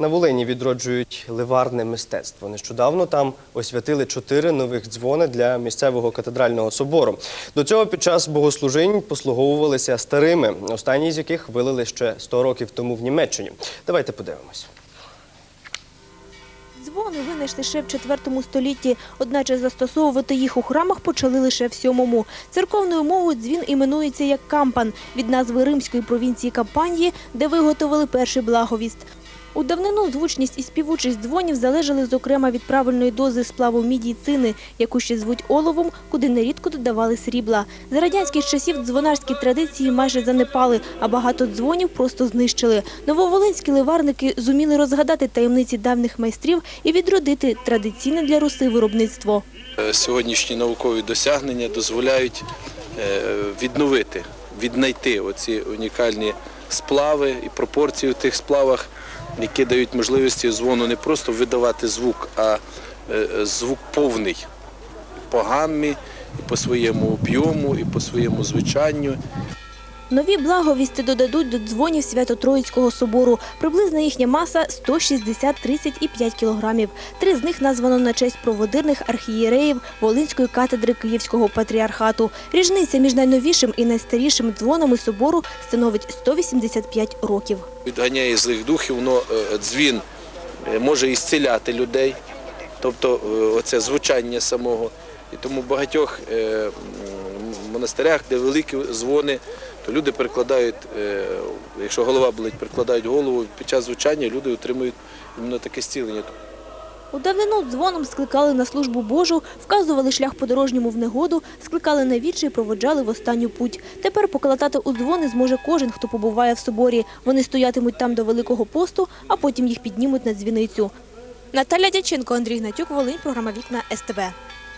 На Волині відроджують ливарне мистецтво. Нещодавно там освятили чотири нових дзвони для місцевого катедрального собору. До цього під час богослужінь послуговувалися старими, останні з яких вилили ще 100 років тому в Німеччині. Давайте подивимось. Дзвони винайшли ще в IV столітті, одначе застосовувати їх у храмах почали лише в VII. Церковною мовою дзвін іменується як кампан від назви римської провінції Кампанії, де виготовили перший благовіст. У давнину звучність і співучість дзвонів залежали зокрема від правильної дози сплаву міді цини, яку ще звуть оловом, куди нерідко додавали срібла. За радянських часів дзвонарські традиції майже занепали, а багато дзвонів просто знищили. Нововолинські ливарники зуміли розгадати таємниці давніх майстрів і відродити традиційне для руси виробництво. Е, Сьогоднішні наукові досягнення дозволяють е, відновити, віднайти оці унікальні сплави і пропорції у тих сплавах, які дають можливість дзвону не просто видавати звук, а е, звук повний по гаммі, і по своєму об'єму, і по своєму звучанню. Нові благовісти додадуть до дзвонів Свято-Троїцького собору. Приблизна їхня маса 160, 30 і 5 кілограмів. Три з них названо на честь проводирних архієреїв Волинської катедри Київського патріархату. Ріжниця між найновішим і найстарішим дзвонами собору становить 185 років. відганяє злих духів, воно е, дзвін е, може ісціляти людей, тобто е, оце звучання самого. І тому багатьох монастирях, де великі дзвони, то люди перекладають, е, якщо голова болить, перекладають голову. Під час звучання люди отримують таке зцілення. У давнину дзвоном скликали на службу Божу, вказували шлях подорожньому в негоду, скликали на вічі і проводжали в останню путь. Тепер поколотати у дзвони зможе кожен, хто побуває в соборі. Вони стоятимуть там до Великого посту, а потім їх піднімуть на дзвіницю. Наталя Дяченко, Андрій Гнатюк, Волинь, програма «Вікна СТБ».